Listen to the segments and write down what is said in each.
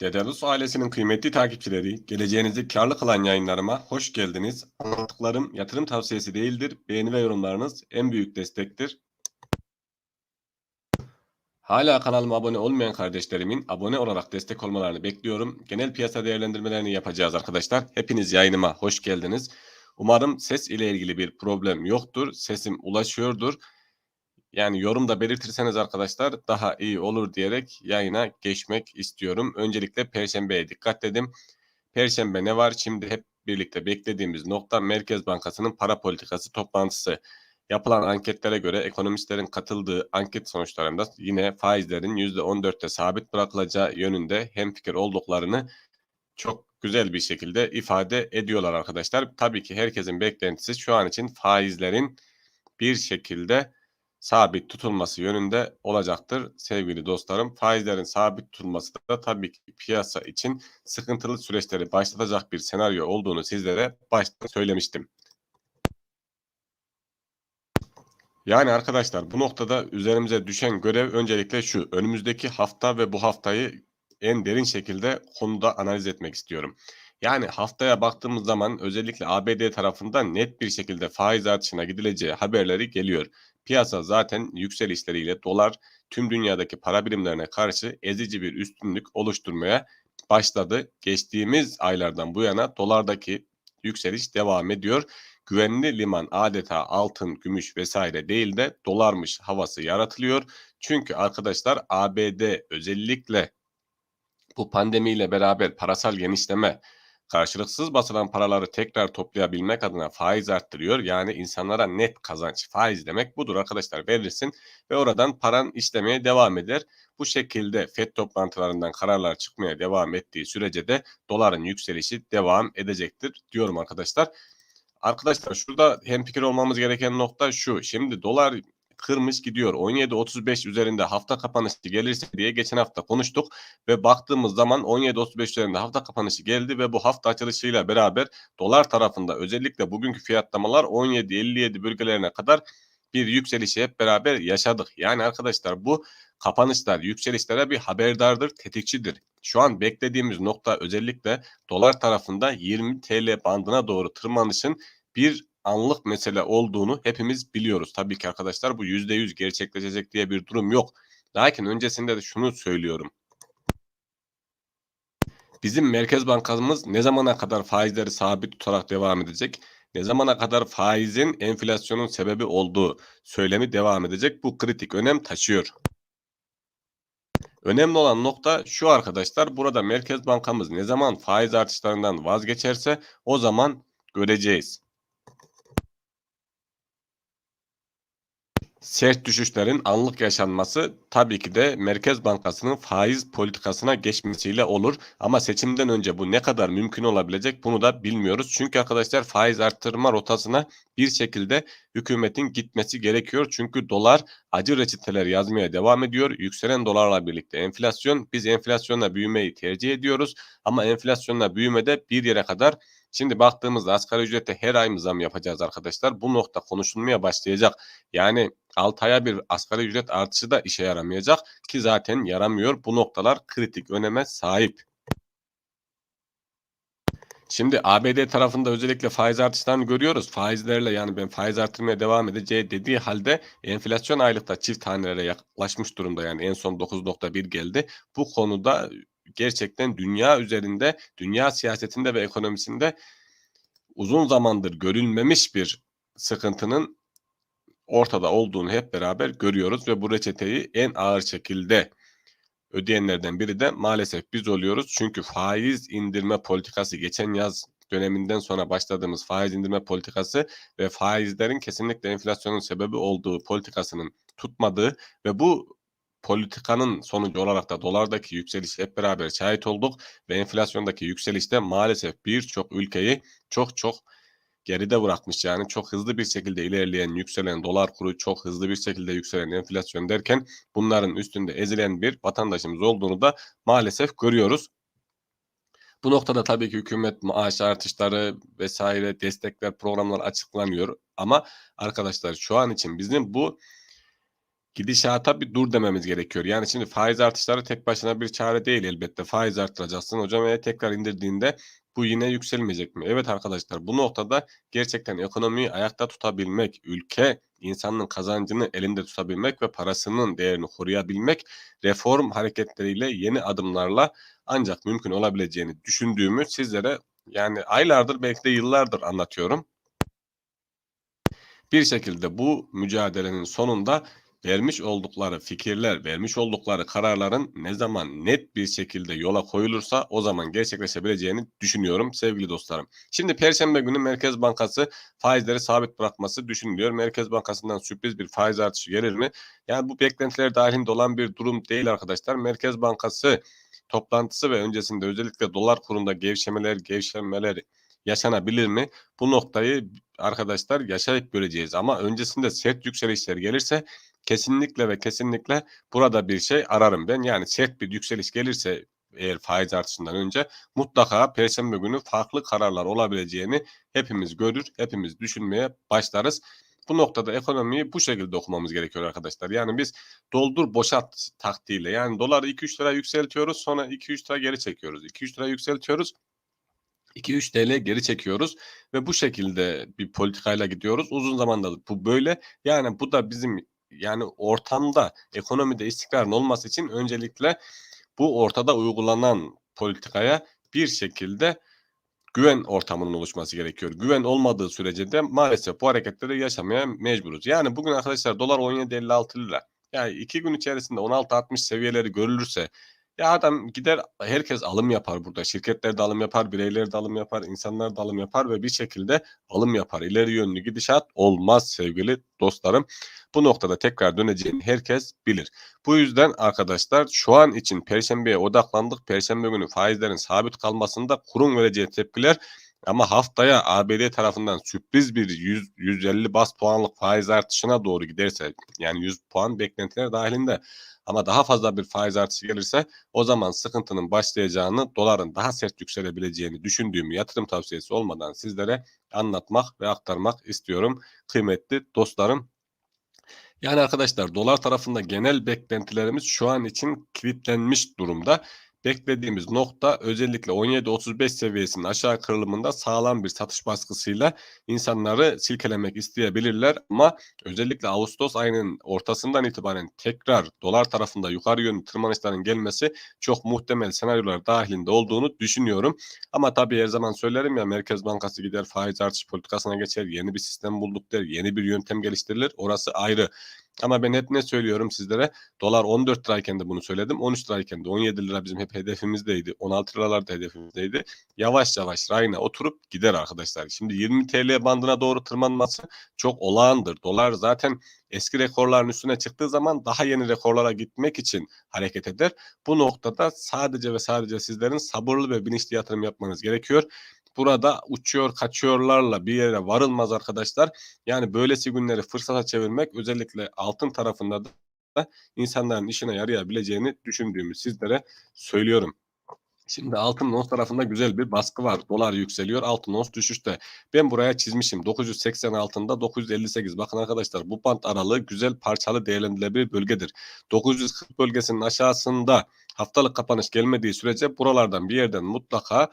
Dedalus ailesinin kıymetli takipçileri, geleceğinizi karlı kılan yayınlarıma hoş geldiniz. Anlattıklarım yatırım tavsiyesi değildir. Beğeni ve yorumlarınız en büyük destektir. Hala kanalıma abone olmayan kardeşlerimin abone olarak destek olmalarını bekliyorum. Genel piyasa değerlendirmelerini yapacağız arkadaşlar. Hepiniz yayınıma hoş geldiniz. Umarım ses ile ilgili bir problem yoktur. Sesim ulaşıyordur. Yani yorumda belirtirseniz arkadaşlar daha iyi olur diyerek yayına geçmek istiyorum. Öncelikle Perşembe'ye dikkat dedim. Perşembe ne var? Şimdi hep birlikte beklediğimiz nokta Merkez Bankası'nın para politikası toplantısı. Yapılan anketlere göre ekonomistlerin katıldığı anket sonuçlarında yine faizlerin %14'te sabit bırakılacağı yönünde hemfikir olduklarını çok güzel bir şekilde ifade ediyorlar arkadaşlar. Tabii ki herkesin beklentisi şu an için faizlerin bir şekilde sabit tutulması yönünde olacaktır sevgili dostlarım. Faizlerin sabit tutulması da tabii ki piyasa için sıkıntılı süreçleri başlatacak bir senaryo olduğunu sizlere başta söylemiştim. Yani arkadaşlar bu noktada üzerimize düşen görev öncelikle şu. Önümüzdeki hafta ve bu haftayı en derin şekilde konuda analiz etmek istiyorum. Yani haftaya baktığımız zaman özellikle ABD tarafından net bir şekilde faiz artışına gidileceği haberleri geliyor. Piyasa zaten yükselişleriyle dolar tüm dünyadaki para birimlerine karşı ezici bir üstünlük oluşturmaya başladı. Geçtiğimiz aylardan bu yana dolardaki yükseliş devam ediyor. Güvenli liman adeta altın, gümüş vesaire değil de dolarmış havası yaratılıyor. Çünkü arkadaşlar ABD özellikle bu pandemiyle beraber parasal genişleme karşılıksız basılan paraları tekrar toplayabilmek adına faiz arttırıyor. Yani insanlara net kazanç faiz demek budur arkadaşlar verirsin ve oradan paran işlemeye devam eder. Bu şekilde FED toplantılarından kararlar çıkmaya devam ettiği sürece de doların yükselişi devam edecektir diyorum arkadaşlar. Arkadaşlar şurada hem fikir olmamız gereken nokta şu. Şimdi dolar kırmış gidiyor. 17.35 üzerinde hafta kapanışı gelirse diye geçen hafta konuştuk ve baktığımız zaman 17.35 üzerinde hafta kapanışı geldi ve bu hafta açılışıyla beraber dolar tarafında özellikle bugünkü fiyatlamalar 17.57 bölgelerine kadar bir yükselişi hep beraber yaşadık. Yani arkadaşlar bu kapanışlar yükselişlere bir haberdardır, tetikçidir. Şu an beklediğimiz nokta özellikle dolar tarafında 20 TL bandına doğru tırmanışın bir anlık mesele olduğunu hepimiz biliyoruz. Tabii ki arkadaşlar bu %100 gerçekleşecek diye bir durum yok. Lakin öncesinde de şunu söylüyorum. Bizim Merkez Bankamız ne zamana kadar faizleri sabit tutarak devam edecek? Ne zamana kadar faizin enflasyonun sebebi olduğu söylemi devam edecek? Bu kritik önem taşıyor. Önemli olan nokta şu arkadaşlar. Burada Merkez Bankamız ne zaman faiz artışlarından vazgeçerse o zaman göreceğiz. Sert düşüşlerin anlık yaşanması tabii ki de Merkez Bankası'nın faiz politikasına geçmesiyle olur. Ama seçimden önce bu ne kadar mümkün olabilecek bunu da bilmiyoruz. Çünkü arkadaşlar faiz arttırma rotasına bir şekilde hükümetin gitmesi gerekiyor. Çünkü dolar acı reçeteler yazmaya devam ediyor. Yükselen dolarla birlikte enflasyon. Biz enflasyonla büyümeyi tercih ediyoruz. Ama enflasyonla büyümede bir yere kadar Şimdi baktığımızda asgari ücrete her ay mı zam yapacağız arkadaşlar? Bu nokta konuşulmaya başlayacak. Yani 6 aya bir asgari ücret artışı da işe yaramayacak ki zaten yaramıyor. Bu noktalar kritik öneme sahip. Şimdi ABD tarafında özellikle faiz artışlarını görüyoruz. Faizlerle yani ben faiz artırmaya devam edeceği dediği halde enflasyon aylıkta çift tanelere yaklaşmış durumda. Yani en son 9.1 geldi. Bu konuda gerçekten dünya üzerinde, dünya siyasetinde ve ekonomisinde uzun zamandır görülmemiş bir sıkıntının ortada olduğunu hep beraber görüyoruz ve bu reçeteyi en ağır şekilde ödeyenlerden biri de maalesef biz oluyoruz. Çünkü faiz indirme politikası geçen yaz döneminden sonra başladığımız faiz indirme politikası ve faizlerin kesinlikle enflasyonun sebebi olduğu politikasının tutmadığı ve bu politikanın sonucu olarak da dolardaki yükseliş hep beraber şahit olduk ve enflasyondaki yükselişte maalesef birçok ülkeyi çok çok geride bırakmış yani çok hızlı bir şekilde ilerleyen yükselen dolar kuru çok hızlı bir şekilde yükselen enflasyon derken bunların üstünde ezilen bir vatandaşımız olduğunu da maalesef görüyoruz. Bu noktada tabii ki hükümet maaş artışları vesaire destekler programlar açıklanıyor ama arkadaşlar şu an için bizim bu gidişata bir dur dememiz gerekiyor. Yani şimdi faiz artışları tek başına bir çare değil elbette. Faiz arttıracaksın. Hocam e tekrar indirdiğinde bu yine yükselmeyecek mi? Evet arkadaşlar bu noktada gerçekten ekonomiyi ayakta tutabilmek, ülke insanın kazancını elinde tutabilmek ve parasının değerini koruyabilmek reform hareketleriyle yeni adımlarla ancak mümkün olabileceğini düşündüğümü sizlere yani aylardır belki de yıllardır anlatıyorum. Bir şekilde bu mücadelenin sonunda vermiş oldukları fikirler, vermiş oldukları kararların ne zaman net bir şekilde yola koyulursa o zaman gerçekleşebileceğini düşünüyorum sevgili dostlarım. Şimdi Perşembe günü Merkez Bankası faizleri sabit bırakması düşünülüyor. Merkez Bankası'ndan sürpriz bir faiz artışı gelir mi? Yani bu beklentiler dahilinde olan bir durum değil arkadaşlar. Merkez Bankası toplantısı ve öncesinde özellikle dolar kurunda gevşemeler, gevşemeler yaşanabilir mi? Bu noktayı arkadaşlar yaşayıp göreceğiz ama öncesinde sert yükselişler gelirse kesinlikle ve kesinlikle burada bir şey ararım ben. Yani sert bir yükseliş gelirse eğer faiz artışından önce mutlaka perşembe günü farklı kararlar olabileceğini hepimiz görür, hepimiz düşünmeye başlarız. Bu noktada ekonomiyi bu şekilde okumamız gerekiyor arkadaşlar. Yani biz doldur boşalt taktiğiyle yani doları 2-3 lira yükseltiyoruz sonra 2-3 lira geri çekiyoruz. 2-3 lira yükseltiyoruz 2-3 TL geri çekiyoruz ve bu şekilde bir politikayla gidiyoruz. Uzun zamanda bu böyle. Yani bu da bizim yani ortamda ekonomide istikrarın olması için öncelikle bu ortada uygulanan politikaya bir şekilde güven ortamının oluşması gerekiyor. Güven olmadığı sürece de maalesef bu hareketleri yaşamaya mecburuz. Yani bugün arkadaşlar dolar 17.56 lira. Yani iki gün içerisinde 16.60 seviyeleri görülürse ya adam gider herkes alım yapar burada. Şirketler de alım yapar, bireyler de alım yapar, insanlar da alım yapar ve bir şekilde alım yapar. İleri yönlü gidişat olmaz sevgili dostlarım. Bu noktada tekrar döneceğini herkes bilir. Bu yüzden arkadaşlar şu an için perşembeye odaklandık. Perşembe günü faizlerin sabit kalmasında kurum vereceği tepkiler ama haftaya ABD tarafından sürpriz bir 100, 150 bas puanlık faiz artışına doğru giderse yani 100 puan beklentiler dahilinde ama daha fazla bir faiz artışı gelirse o zaman sıkıntının başlayacağını, doların daha sert yükselebileceğini düşündüğüm yatırım tavsiyesi olmadan sizlere anlatmak ve aktarmak istiyorum. Kıymetli dostlarım yani arkadaşlar dolar tarafında genel beklentilerimiz şu an için kilitlenmiş durumda beklediğimiz nokta özellikle 17-35 seviyesinin aşağı kırılımında sağlam bir satış baskısıyla insanları silkelemek isteyebilirler ama özellikle Ağustos ayının ortasından itibaren tekrar dolar tarafında yukarı yönlü tırmanışların gelmesi çok muhtemel senaryolar dahilinde olduğunu düşünüyorum. Ama tabii her zaman söylerim ya Merkez Bankası gider faiz artış politikasına geçer, yeni bir sistem bulduk der, yeni bir yöntem geliştirilir. Orası ayrı. Ama ben hep ne söylüyorum sizlere? Dolar 14 lirayken de bunu söyledim. 13 lirayken de 17 lira bizim hep hedefimizdeydi. 16 liralar da hedefimizdeydi. Yavaş yavaş rayına oturup gider arkadaşlar. Şimdi 20 TL bandına doğru tırmanması çok olağandır. Dolar zaten eski rekorların üstüne çıktığı zaman daha yeni rekorlara gitmek için hareket eder. Bu noktada sadece ve sadece sizlerin sabırlı ve bilinçli yatırım yapmanız gerekiyor burada uçuyor kaçıyorlarla bir yere varılmaz arkadaşlar. Yani böylesi günleri fırsata çevirmek özellikle altın tarafında da insanların işine yarayabileceğini düşündüğümü sizlere söylüyorum. Şimdi altın ons tarafında güzel bir baskı var. Dolar yükseliyor, altın ons düşüşte. Ben buraya çizmişim. 980 altında 958. Bakın arkadaşlar bu bant aralığı güzel parçalı değerlendirilebilir bölgedir. 940 bölgesinin aşağısında haftalık kapanış gelmediği sürece buralardan bir yerden mutlaka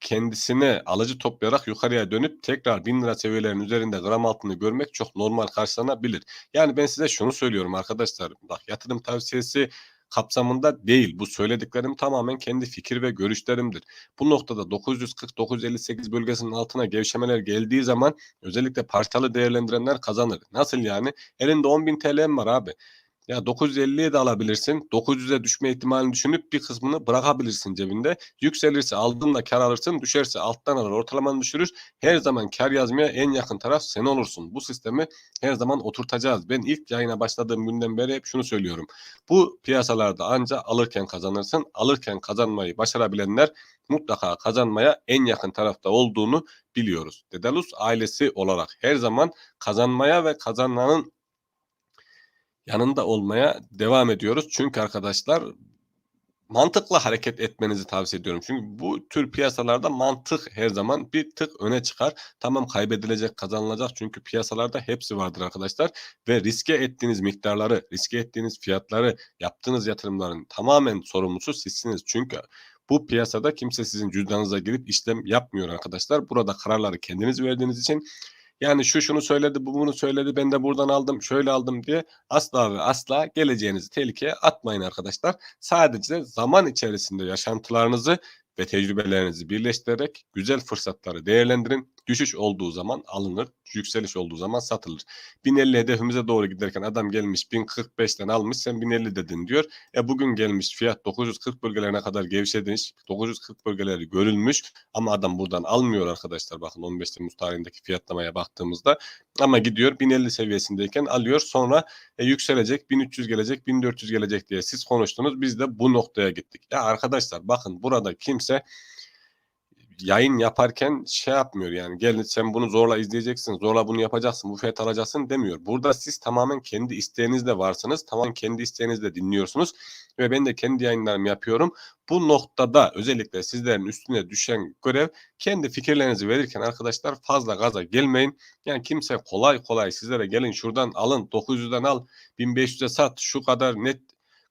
kendisine alıcı toplayarak yukarıya dönüp tekrar 1000 lira seviyelerinin üzerinde gram altını görmek çok normal karşılanabilir. Yani ben size şunu söylüyorum arkadaşlar. Bak yatırım tavsiyesi kapsamında değil. Bu söylediklerim tamamen kendi fikir ve görüşlerimdir. Bu noktada 940-958 bölgesinin altına gevşemeler geldiği zaman özellikle parçalı değerlendirenler kazanır. Nasıl yani? Elinde 10.000 TL'm var abi. Ya 950'ye de alabilirsin. 900'e düşme ihtimalini düşünüp bir kısmını bırakabilirsin cebinde. Yükselirse aldığında kar alırsın. Düşerse alttan alır ortalamanı düşürür. Her zaman kar yazmaya en yakın taraf sen olursun. Bu sistemi her zaman oturtacağız. Ben ilk yayına başladığım günden beri hep şunu söylüyorum. Bu piyasalarda anca alırken kazanırsın. Alırken kazanmayı başarabilenler mutlaka kazanmaya en yakın tarafta olduğunu biliyoruz. Dedalus ailesi olarak her zaman kazanmaya ve kazanmanın yanında olmaya devam ediyoruz. Çünkü arkadaşlar mantıklı hareket etmenizi tavsiye ediyorum. Çünkü bu tür piyasalarda mantık her zaman bir tık öne çıkar. Tamam kaybedilecek, kazanılacak çünkü piyasalarda hepsi vardır arkadaşlar ve riske ettiğiniz miktarları, riske ettiğiniz fiyatları, yaptığınız yatırımların tamamen sorumlusu sizsiniz. Çünkü bu piyasada kimse sizin cüzdanınıza girip işlem yapmıyor arkadaşlar. Burada kararları kendiniz verdiğiniz için yani şu şunu söyledi, bu bunu söyledi, ben de buradan aldım, şöyle aldım diye asla ve asla geleceğinizi tehlikeye atmayın arkadaşlar. Sadece zaman içerisinde yaşantılarınızı ve tecrübelerinizi birleştirerek güzel fırsatları değerlendirin. Düşüş olduğu zaman alınır, yükseliş olduğu zaman satılır. 1050 hedefimize doğru giderken adam gelmiş 1045'ten almış sen 1050 dedin diyor. E bugün gelmiş fiyat 940 bölgelerine kadar gevşemiş. 940 bölgeleri görülmüş ama adam buradan almıyor arkadaşlar. Bakın 15 Temmuz tarihindeki fiyatlamaya baktığımızda ama gidiyor 1050 seviyesindeyken alıyor. Sonra e, yükselecek 1300 gelecek 1400 gelecek diye siz konuştunuz. Biz de bu noktaya gittik. Ya arkadaşlar bakın burada kimse yayın yaparken şey yapmıyor yani gel sen bunu zorla izleyeceksin, zorla bunu yapacaksın, bu fiyat alacaksın demiyor. Burada siz tamamen kendi isteğinizle varsınız, tamamen kendi isteğinizle dinliyorsunuz ve ben de kendi yayınlarımı yapıyorum. Bu noktada özellikle sizlerin üstüne düşen görev kendi fikirlerinizi verirken arkadaşlar fazla gaza gelmeyin. Yani kimse kolay kolay sizlere gelin şuradan alın 900'den al 1500'e sat şu kadar net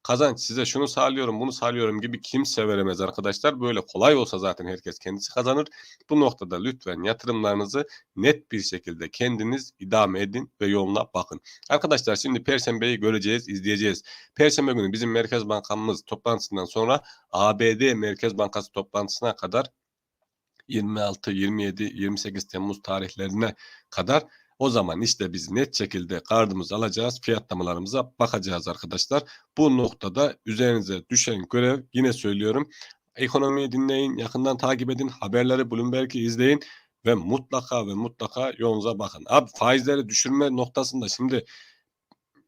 kazanç size şunu sağlıyorum bunu sağlıyorum gibi kimse veremez arkadaşlar. Böyle kolay olsa zaten herkes kendisi kazanır. Bu noktada lütfen yatırımlarınızı net bir şekilde kendiniz idame edin ve yoluna bakın. Arkadaşlar şimdi Perşembeyi göreceğiz, izleyeceğiz. Perşembe günü bizim Merkez Bankamız toplantısından sonra ABD Merkez Bankası toplantısına kadar 26, 27, 28 Temmuz tarihlerine kadar o zaman işte biz net şekilde kardımızı alacağız, fiyatlamalarımıza bakacağız arkadaşlar. Bu noktada üzerinize düşen görev yine söylüyorum. Ekonomiyi dinleyin, yakından takip edin, haberleri Bloomberg'i izleyin ve mutlaka ve mutlaka yolunuza bakın. Abi faizleri düşürme noktasında şimdi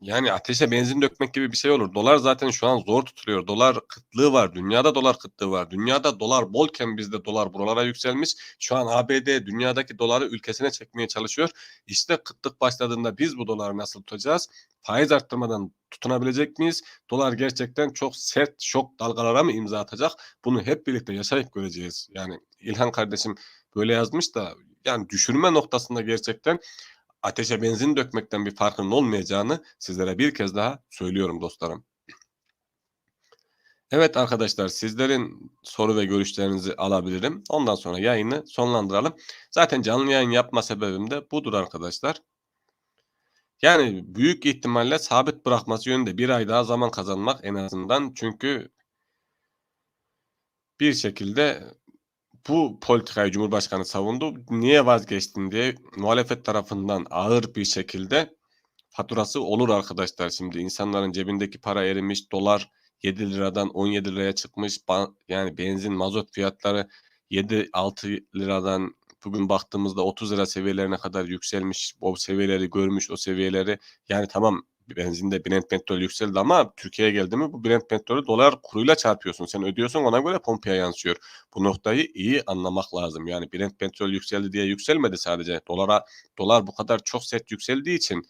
yani ateşe benzin dökmek gibi bir şey olur. Dolar zaten şu an zor tutuluyor. Dolar kıtlığı var. Dünyada dolar kıtlığı var. Dünyada dolar bolken bizde dolar buralara yükselmiş. Şu an ABD dünyadaki doları ülkesine çekmeye çalışıyor. İşte kıtlık başladığında biz bu doları nasıl tutacağız? Faiz arttırmadan tutunabilecek miyiz? Dolar gerçekten çok sert şok dalgalara mı imza atacak? Bunu hep birlikte yaşayıp göreceğiz. Yani İlhan kardeşim böyle yazmış da yani düşürme noktasında gerçekten ateşe benzin dökmekten bir farkının olmayacağını sizlere bir kez daha söylüyorum dostlarım. Evet arkadaşlar sizlerin soru ve görüşlerinizi alabilirim. Ondan sonra yayını sonlandıralım. Zaten canlı yayın yapma sebebim de budur arkadaşlar. Yani büyük ihtimalle sabit bırakması yönünde bir ay daha zaman kazanmak en azından. Çünkü bir şekilde bu politikayı Cumhurbaşkanı savundu. Niye vazgeçtin diye muhalefet tarafından ağır bir şekilde faturası olur arkadaşlar. Şimdi insanların cebindeki para erimiş, dolar 7 liradan 17 liraya çıkmış. Yani benzin, mazot fiyatları 7-6 liradan bugün baktığımızda 30 lira seviyelerine kadar yükselmiş. O seviyeleri görmüş, o seviyeleri yani tamam benzinde Brent petrol yükseldi ama Türkiye'ye geldi mi bu Brent petrolü dolar kuruyla çarpıyorsun. Sen ödüyorsun ona göre pompaya yansıyor. Bu noktayı iyi anlamak lazım. Yani Brent petrol yükseldi diye yükselmedi sadece. Dolara dolar bu kadar çok sert yükseldiği için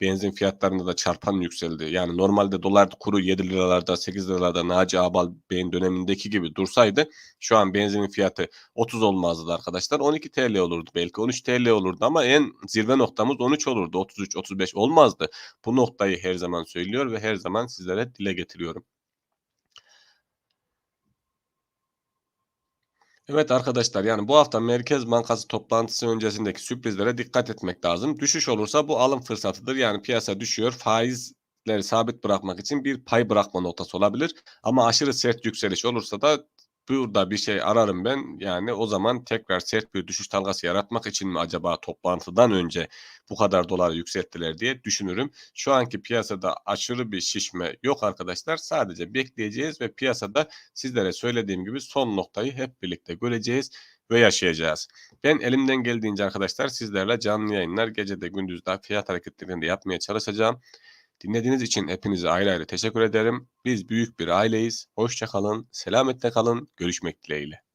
benzin fiyatlarında da çarpan yükseldi. Yani normalde dolar kuru 7 liralarda 8 liralarda Naci Abal Bey'in dönemindeki gibi dursaydı şu an benzinin fiyatı 30 olmazdı arkadaşlar. 12 TL olurdu belki 13 TL olurdu ama en zirve noktamız 13 olurdu. 33 35 olmazdı. Bu noktayı her zaman söylüyor ve her zaman sizlere dile getiriyorum. Evet arkadaşlar yani bu hafta Merkez Bankası toplantısı öncesindeki sürprizlere dikkat etmek lazım. Düşüş olursa bu alım fırsatıdır. Yani piyasa düşüyor. Faizleri sabit bırakmak için bir pay bırakma notası olabilir. Ama aşırı sert yükseliş olursa da burada bir şey ararım ben. Yani o zaman tekrar sert bir düşüş dalgası yaratmak için mi acaba toplantıdan önce bu kadar dolar yükselttiler diye düşünürüm. Şu anki piyasada aşırı bir şişme yok arkadaşlar. Sadece bekleyeceğiz ve piyasada sizlere söylediğim gibi son noktayı hep birlikte göreceğiz ve yaşayacağız. Ben elimden geldiğince arkadaşlar sizlerle canlı yayınlar gecede gündüzde fiyat hareketlerini de yapmaya çalışacağım. Dinlediğiniz için hepinize ayrı ayrı teşekkür ederim. Biz büyük bir aileyiz. Hoşça kalın, selametle kalın. Görüşmek dileğiyle.